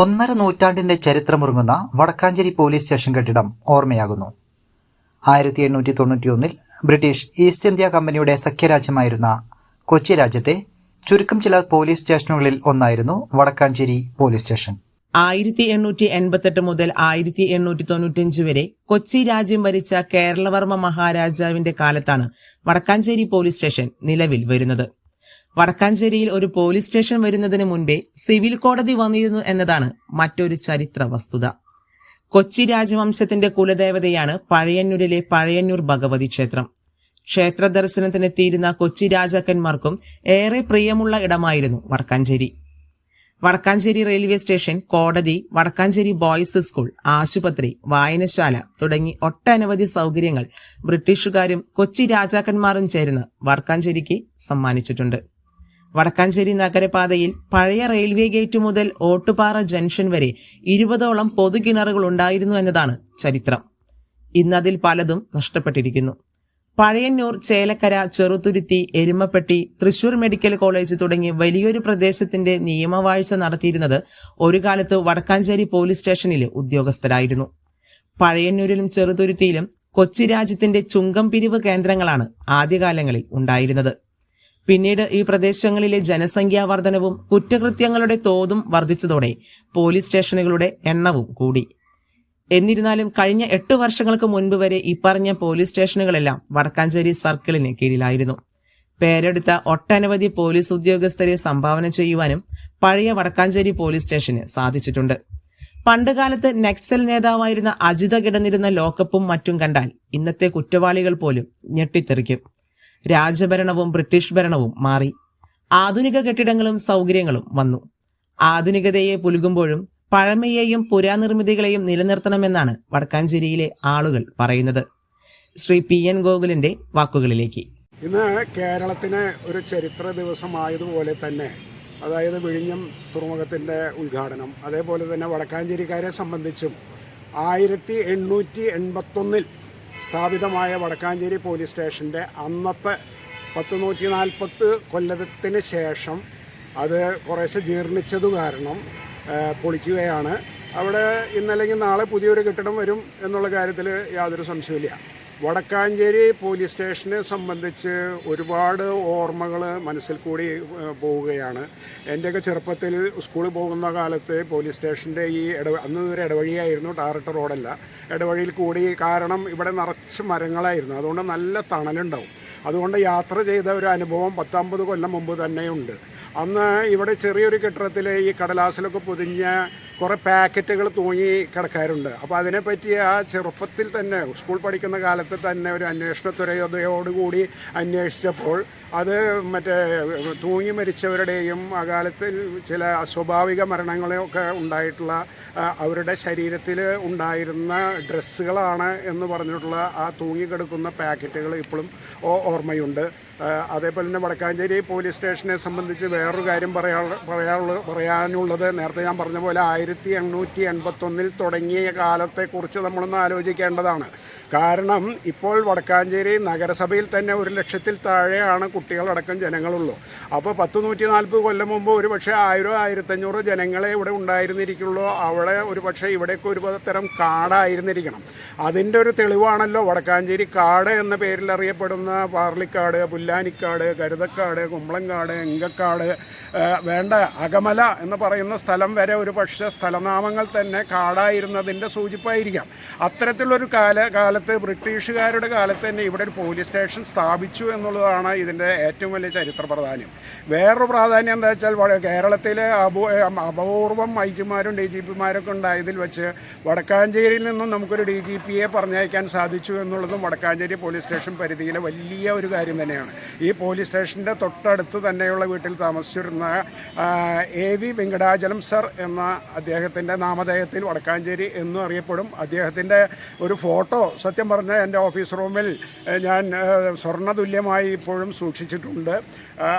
ഒന്നര നൂറ്റാണ്ടിന്റെ ചരിത്രമുറങ്ങുന്ന Vadakkanchery police station കെട്ടിടം ഓർമ്മയാകുന്നു. ആയിരത്തി എണ്ണൂറ്റി തൊണ്ണൂറ്റിയൊന്നിൽ ബ്രിട്ടീഷ് ഈസ്റ്റ് ഇന്ത്യ കമ്പനിയുടെ സഖ്യരാജ്യമായിരുന്ന കൊച്ചി രാജ്യത്തെ ചുരുക്കം ചില പോലീസ് സ്റ്റേഷനുകളിൽ ഒന്നായിരുന്നു വടക്കാഞ്ചേരി പോലീസ് സ്റ്റേഷൻ. ആയിരത്തി എണ്ണൂറ്റി എൺപത്തെട്ട് മുതൽ ആയിരത്തി എണ്ണൂറ്റി തൊണ്ണൂറ്റിയഞ്ച് വരെ കൊച്ചി രാജ്യം ഭരിച്ച കേരളവർമ്മ മഹാരാജാവിന്റെ കാലത്താണ് വടക്കാഞ്ചേരി പോലീസ് സ്റ്റേഷൻ നിലവിൽ വരുന്നത്. വടക്കാഞ്ചേരിയിൽ ഒരു പോലീസ് സ്റ്റേഷൻ വരുന്നതിന് മുൻപേ സിവിൽ കോടതി വന്നിരുന്നു എന്നതാണ് മറ്റൊരു ചരിത്ര വസ്തുത. കൊച്ചി രാജവംശത്തിന്റെ കുലദേവതയാണ് പഴയന്നൂരിലെ പഴയന്നൂർ ഭഗവതി ക്ഷേത്രം. ക്ഷേത്ര ദർശനത്തിനെത്തിയിരുന്ന കൊച്ചി രാജാക്കന്മാർക്കും ഏറെ പ്രിയമുള്ള ഇടമായിരുന്നു വടക്കാഞ്ചേരി. വടക്കാഞ്ചേരി റെയിൽവേ സ്റ്റേഷൻ കോടതി വടക്കാഞ്ചേരി ബോയ്സ് സ്കൂൾ ആശുപത്രി വായനശാല തുടങ്ങി ഒട്ടനവധി സൗകര്യങ്ങൾ ബ്രിട്ടീഷുകാരും കൊച്ചി രാജാക്കന്മാരും ചേർന്ന് വടക്കാഞ്ചേരിക്ക് സമ്മാനിച്ചിട്ടുണ്ട്. വടക്കാഞ്ചേരി നഗരപാതയിൽ പഴയ റെയിൽവേ ഗേറ്റ് മുതൽ ഓട്ടുപാറ ജംഗ്ഷൻ വരെ ഇരുപതോളം പൊതുകിണറുകൾ ഉണ്ടായിരുന്നു എന്നതാണ് ചരിത്രം. ഇന്നതിൽ പലതും നഷ്ടപ്പെട്ടിരിക്കുന്നു. പഴയന്നൂർ ചേലക്കര ചെറുതുരുത്തി എരുമപ്പെട്ടി തൃശൂർ മെഡിക്കൽ കോളേജ് തുടങ്ങി വലിയൊരു പ്രദേശത്തിന്റെ നിയമവാഴ്ച നടത്തിയിരുന്നത് ഒരു കാലത്ത് വടക്കാഞ്ചേരി പോലീസ് സ്റ്റേഷനിലെ ഉദ്യോഗസ്ഥരായിരുന്നു. പഴയന്നൂരിലും ചെറുതുരുത്തിയിലും കൊച്ചി രാജ്യത്തിന്റെ ചുങ്കം പിരിവ് കേന്ദ്രങ്ങളാണ് ആദ്യകാലങ്ങളിൽ ഉണ്ടായിരുന്നത്. പിന്നീട് ഈ പ്രദേശങ്ങളിലെ ജനസംഖ്യാ വർധനവും കുറ്റകൃത്യങ്ങളുടെ തോതും വർദ്ധിച്ചതോടെ പോലീസ് സ്റ്റേഷനുകളുടെ എണ്ണവും കൂടി. എന്നിരുന്നാലും കഴിഞ്ഞ എട്ട് വർഷങ്ങൾക്ക് മുൻപ് വരെ ഇപ്പറഞ്ഞ പോലീസ് സ്റ്റേഷനുകളെല്ലാം വടക്കാഞ്ചേരി സർക്കിളിന് കീഴിലായിരുന്നു. പേരെടുത്ത ഒട്ടനവധി പോലീസ് ഉദ്യോഗസ്ഥരെ സംഭാവന ചെയ്യുവാനും പഴയ വടക്കാഞ്ചേരി പോലീസ് സ്റ്റേഷന് സാധിച്ചിട്ടുണ്ട്. പണ്ടുകാലത്ത് നക്സൽ നേതാവായിരുന്ന അജിത കിടന്നിരുന്ന ലോക്കപ്പും മറ്റും കണ്ടാൽ ഇന്നത്തെ കുറ്റവാളികൾ പോലും ഞെട്ടിത്തെറിക്കും. രാജഭരണവും ബ്രിട്ടീഷ് ഭരണവും മാറി. ആധുനിക കെട്ടിടങ്ങളും സൗകര്യങ്ങളും വന്നു. ആധുനികതയെ പുലുകുമ്പോഴും പഴമയെയും പുരാനിർമ്മിതികളെയും നിലനിർത്തണമെന്നാണ് വടക്കാഞ്ചേരിയിലെ ആളുകൾ പറയുന്നത്. ശ്രീ പി എൻ ഗോകുലിന്റെ വാക്കുകളിലേക്ക്. ഇന്ന് കേരളത്തിന് ഒരു ചരിത്ര ദിവസമായതുപോലെ തന്നെ അതായത് വിഴിഞ്ഞം തുറമുഖത്തിന്റെ ഉദ്ഘാടനം അതേപോലെ തന്നെ വടക്കാഞ്ചേരിക്കാരെ സംബന്ധിച്ചും ആയിരത്തി എണ്ണൂറ്റി എൺപത്തൊന്നിൽ സ്ഥാപിതമായ വടക്കാഞ്ചേരി പോലീസ് സ്റ്റേഷന്റെ അന്നത്തെ പത്ത് നൂറ്റി നാൽപ്പത്ത് കൊല്ലത്തിന് ശേഷം അത് കുറേശ്ശെ ജീർണിച്ചത് കാരണം പൊളിക്കുകയാണ്. അവിടെ ഇന്നല്ലെങ്കിൽ നാളെ പുതിയൊരു കെട്ടിടം വരും എന്നുള്ള കാര്യത്തിൽ യാതൊരു സംശയമില്ല വടക്കാഞ്ചേരി പോലീസ് സ്റ്റേഷനെ സംബന്ധിച്ച് ഒരുപാട് ഓർമ്മകൾ മനസ്സിൽ കൂടി പോവുകയാണ്. എന്റെയൊക്കെ ചെറുപ്പത്തിൽ സ്കൂളിൽ പോകുന്ന കാലത്ത് പോലീസ് സ്റ്റേഷന്റെ ഈ ഇട അന്ന് ഒരു ഇടവഴിയായിരുന്നു ടാറിട്ട റോഡല്ല. ഇടവഴിയിൽ കൂടി കാരണം ഇവിടെ നിറച്ച് മരങ്ങളായിരുന്നു. അതുകൊണ്ട് നല്ല തണലുണ്ടാവും. അതുകൊണ്ട് യാത്ര ചെയ്ത ഒരു അനുഭവം പത്തമ്പത് കൊല്ലം മുമ്പ് തന്നെയുണ്ട് അന്ന് ഇവിടെ ചെറിയൊരു കെട്ടിടത്തിൽ ഈ കടലാസിലൊക്കെ പൊതിഞ്ഞ കുറേ പാക്കറ്റുകൾ തൂങ്ങി കിടക്കാറുണ്ട്. അപ്പോൾ അതിനെപ്പറ്റി ആ ചെറുപ്പത്തിൽ തന്നെ സ്കൂൾ പഠിക്കുന്ന കാലത്ത് തന്നെ ഒരു അന്വേഷണത്വരയോടുകൂടി അന്വേഷിച്ചപ്പോൾ അത് മറ്റേ തൂങ്ങി മരിച്ചവരുടെയും ആ കാലത്തിൽ ചില അസ്വാഭാവിക മരണങ്ങളൊക്കെ ഉണ്ടായിട്ടുള്ള അവരുടെ ശരീരത്തിൽ ഉണ്ടായിരുന്ന ഡ്രസ്സുകളാണ് എന്ന് പറഞ്ഞിട്ടുള്ള ആ തൂങ്ങിക്കിടക്കുന്ന പാക്കറ്റുകൾ ഇപ്പോഴും ഓർമ്മയുണ്ട്. അതേപോലെ തന്നെ വടക്കാഞ്ചേരി പോലീസ് സ്റ്റേഷനെ സംബന്ധിച്ച് വേറൊരു കാര്യം പറയാനുള്ള പറയാനുള്ള പറയാനുള്ളത് നേരത്തെ ഞാൻ പറഞ്ഞ പോലെ ആയിരത്തി എണ്ണൂറ്റി എൺപത്തൊന്നിൽ തുടങ്ങിയ കാലത്തെക്കുറിച്ച് നമ്മളൊന്ന് ആലോചിക്കേണ്ടതാണ്. കാരണം ഇപ്പോൾ വടക്കാഞ്ചേരി നഗരസഭയിൽ തന്നെ ഒരു ലക്ഷത്തിൽ താഴെയാണ് കുട്ടികളടക്കം ജനങ്ങളുള്ളൂ. അപ്പോൾ പത്ത് നൂറ്റി നാൽപ്പത് കൊല്ലം മുമ്പ് ഒരു പക്ഷേ ആയിരം ആയിരത്തഞ്ഞൂറ് ജനങ്ങളെ ഇവിടെ ഉണ്ടായിരുന്നിരിക്കുള്ളൂ. അവിടെ ഒരു പക്ഷേ ഇവിടെയൊക്കെ ഒരു തരം കാടായിരുന്നിരിക്കണം. അതിന്റെ ഒരു തെളിവാണല്ലോ വടക്കാഞ്ചേരി കാട് എന്ന പേരിൽ അറിയപ്പെടുന്ന പാർലിക്കാട് പുല്ലാനിക്കാട് കരുതക്കാട് കുമ്പളങ്കാട് എങ്കക്കാട് വേണ്ട അകമല എന്ന് പറയുന്ന സ്ഥലം വരെ ഒരു പക്ഷേ സ്ഥലനാമങ്ങൾ തന്നെ കാടായിരുന്നതിന്റെ സൂചിപ്പായിരിക്കാം. അത്തരത്തിലുള്ളൊരു കാല കാലത്ത് ബ്രിട്ടീഷുകാരുടെ കാലത്ത് തന്നെ ഇവിടെ ഒരു പോലീസ് സ്റ്റേഷൻ സ്ഥാപിച്ചു എന്നുള്ളതാണ് ഇതിന്റെ ഏറ്റവും വലിയ ചരിത്ര പ്രാധാന്യം. വേറൊരു പ്രാധാന്യം എന്താ വെച്ചാൽ കേരളത്തിലെ അപൂ അപൂർവം ഐ ജിമാരും ഡി ജി പിമാരൊക്കെ ഉണ്ടായതിൽ വെച്ച് വടക്കാഞ്ചേരിയിൽ നിന്നും നമുക്കൊരു ഡി ജി പിയെ പറഞ്ഞയക്കാൻ സാധിച്ചു എന്നുള്ളതും വടക്കാഞ്ചേരി പോലീസ് സ്റ്റേഷൻ പരിധിയിലെ വലിയ ഒരു കാര്യം തന്നെയാണ്. ഈ പോലീസ് സ്റ്റേഷന്റെ തൊട്ടടുത്ത് തന്നെയുള്ള വീട്ടിൽ താമസിച്ചിരുന്ന എ വി വെങ്കടാചലം സർ എന്ന അദ്ദേഹത്തിന്റെ നാമധേയത്തിൽ വടക്കാഞ്ചേരി എന്നും അറിയപ്പെടും. അദ്ദേഹത്തിന്റെ ഒരു ഫോട്ടോ സത്യം പറഞ്ഞാൽ എന്റെ ഓഫീസ് റൂമിൽ ഞാൻ സ്വർണതുല്യമായി ഇപ്പോഴും സൂക്ഷിച്ചിട്ടുണ്ട്.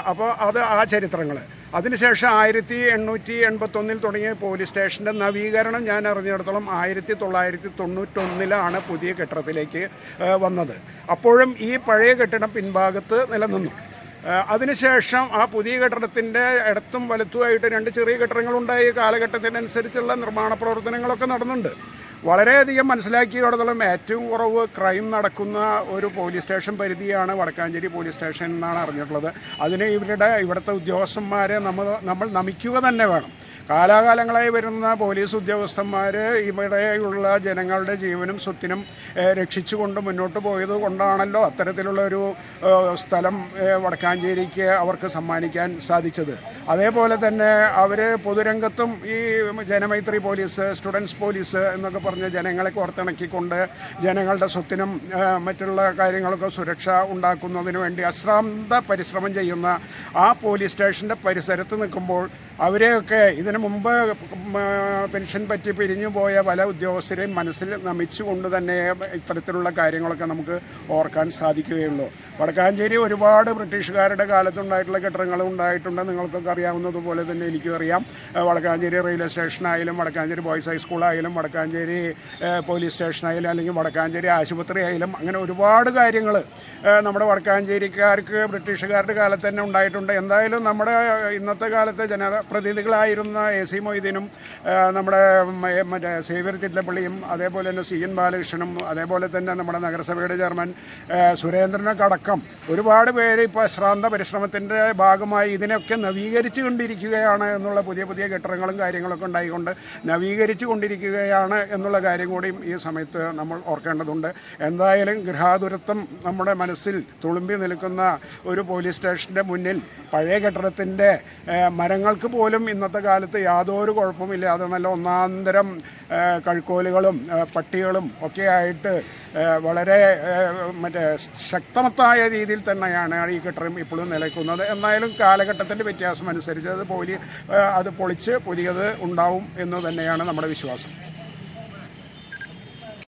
അപ്പോൾ അത് ആ ചരിത്രങ്ങൾ അതിനുശേഷം ആയിരത്തി എണ്ണൂറ്റി എൺപത്തൊന്നിൽ തുടങ്ങിയ പോലീസ് സ്റ്റേഷന്റെ നവീകരണം ഞാൻ അറിഞ്ഞിടത്തോളം ആയിരത്തി തൊള്ളായിരത്തി തൊണ്ണൂറ്റൊന്നിലാണ് പുതിയ കെട്ടിടത്തിലേക്ക് വന്നത്. അപ്പോഴും ഈ പഴയ കെട്ടിടം പിൻഭാഗത്ത് നിലനിന്നു. അതിനുശേഷം ആ പുതിയ കെട്ടിടത്തിന്റെ ഇടത്തും വലത്തുമായിട്ട് രണ്ട് ചെറിയ കെട്ടിടങ്ങളുണ്ടായി. കാലഘട്ടത്തിനനുസരിച്ചുള്ള നിർമ്മാണ പ്രവർത്തനങ്ങളൊക്കെ നടന്നുണ്ട്. വളരെയധികം മനസ്സിലാക്കിയിടത്തോളം ഏറ്റവും കുറവ് ക്രൈം നടക്കുന്ന ഒരു പോലീസ് സ്റ്റേഷൻ പരിധിയാണ് വടക്കാഞ്ചേരി പോലീസ് സ്റ്റേഷൻ എന്നാണ് അറിഞ്ഞിട്ടുള്ളത്. അതിന് ഇവരുടെ ഇവിടുത്തെ ഉദ്യോഗസ്ഥന്മാരെ നമ്മൾ നമ്മൾ നമിക്കുക തന്നെ വേണം. കാലാകാലങ്ങളായി വരുന്ന പോലീസ് ഉദ്യോഗസ്ഥന്മാർ ഇവിടെയുള്ള ജനങ്ങളുടെ ജീവനും സ്വത്തിനും രക്ഷിച്ചുകൊണ്ട് മുന്നോട്ട് പോയത് കൊണ്ടാണല്ലോ അത്തരത്തിലുള്ള ഒരു സ്ഥലം വടക്കാഞ്ചേരിക്ക് അവർക്ക് സമ്മാനിക്കാൻ സാധിച്ചത്. അതേപോലെ തന്നെ അവർ പൊതുരംഗത്തും ഈ ജനമൈത്രി പോലീസ് സ്റ്റുഡൻസ് പോലീസ് എന്നൊക്കെ പറഞ്ഞ് ജനങ്ങളെ കോർത്തിണക്കിക്കൊണ്ട് ജനങ്ങളുടെ സ്വത്തിനും മറ്റുള്ള കാര്യങ്ങൾക്ക് സുരക്ഷ ഉണ്ടാക്കുന്നതിന് വേണ്ടി അശ്രാന്ത പരിശ്രമം ചെയ്യുന്ന ആ പോലീസ് സ്റ്റേഷന്റെ പരിസരത്ത് നിൽക്കുമ്പോൾ അവരെയൊക്കെ ഇതിനു മുമ്പ് പെൻഷൻ പറ്റി പിരിഞ്ഞു പോയ പല ഉദ്യോഗസ്ഥരെയും മനസ്സിൽ നമിച്ചുകൊണ്ട് തന്നെ ഇത്തരത്തിലുള്ള കാര്യങ്ങളൊക്കെ നമുക്ക് ഓർക്കാൻ സാധിക്കുകയുള്ളൂ. വടക്കാഞ്ചേരി ഒരുപാട് ബ്രിട്ടീഷുകാരുടെ കാലത്തുണ്ടായിട്ടുള്ള കെട്ടിടങ്ങൾ ഉണ്ടായിട്ടുണ്ട്. നിങ്ങൾക്കൊക്കെ അറിയാവുന്നതുപോലെ തന്നെ എനിക്കും അറിയാം. വടക്കാഞ്ചേരി റെയിൽവേ സ്റ്റേഷനായാലും വടക്കാഞ്ചേരി ബോയ്സ് ഹൈസ്കൂളായാലും വടക്കാഞ്ചേരി പോലീസ് സ്റ്റേഷനായാലും അല്ലെങ്കിൽ വടക്കാഞ്ചേരി ആശുപത്രി ആയാലും അങ്ങനെ ഒരുപാട് കാര്യങ്ങൾ നമ്മുടെ വടക്കാഞ്ചേരിക്കാർക്ക് ബ്രിട്ടീഷുകാരുടെ കാലത്ത് തന്നെ ഉണ്ടായിട്ടുണ്ട്. എന്തായാലും നമ്മുടെ ഇന്നത്തെ കാലത്തെ ജനപ്രതിനിധികളായിരുന്ന എ സി മൊയ്തീനും നമ്മുടെ മറ്റേ സേവ്യർ ചിറ്റലപ്പള്ളിയും അതേപോലെ തന്നെ സി എൻ ബാലകൃഷ്ണനും അതേപോലെ തന്നെ നമ്മുടെ നഗരസഭയുടെ ചെയർമാൻ സുരേന്ദ്രനെ അടക്കം ഒരുപാട് പേര് ഇപ്പോൾ ശ്രാന്ത പരിശ്രമത്തിന്റെ ഭാഗമായി ഇതിനൊക്കെ നവീകരിച്ചു കൊണ്ടിരിക്കുകയാണ് എന്നുള്ള പുതിയ പുതിയ ഘട്ടങ്ങളും കാര്യങ്ങളൊക്കെ ഉണ്ടായിക്കൊണ്ട് നവീകരിച്ചു കൊണ്ടിരിക്കുകയാണ് എന്നുള്ള കാര്യം കൂടിയും ഈ സമയത്ത് നമ്മൾ ഓർക്കേണ്ടതുണ്ട്. എന്തായാലും ഗൃഹാതുരത്വം നമ്മുടെ മനസ്സിൽ തുളുമ്പി നിൽക്കുന്ന ഒരു പോലീസ് സ്റ്റേഷന്റെ മുന്നിൽ പഴയ കെട്ടിടത്തിന്റെ മരങ്ങൾക്ക് പോലും ഇന്നത്തെ കാലത്ത് യാതൊരു കുഴപ്പമില്ലാതെ നല്ല ഒന്നാന്തരം കഴിക്കോലുകളും പട്ടികളും ഒക്കെ ആയിട്ട് വളരെ മറ്റേ ശക്തമത്തായ രീതിയിൽ തന്നെയാണ് ഈ കെട്ടിടം ഇപ്പോഴും നിലയ്ക്കുന്നത്. എന്നാലും കാലഘട്ടത്തിന്റെ വ്യത്യാസം അനുസരിച്ച് അത് പോലി അത് പൊളിച്ച് പുതിയത് ഉണ്ടാവും എന്ന് തന്നെയാണ് നമ്മുടെ വിശ്വാസം.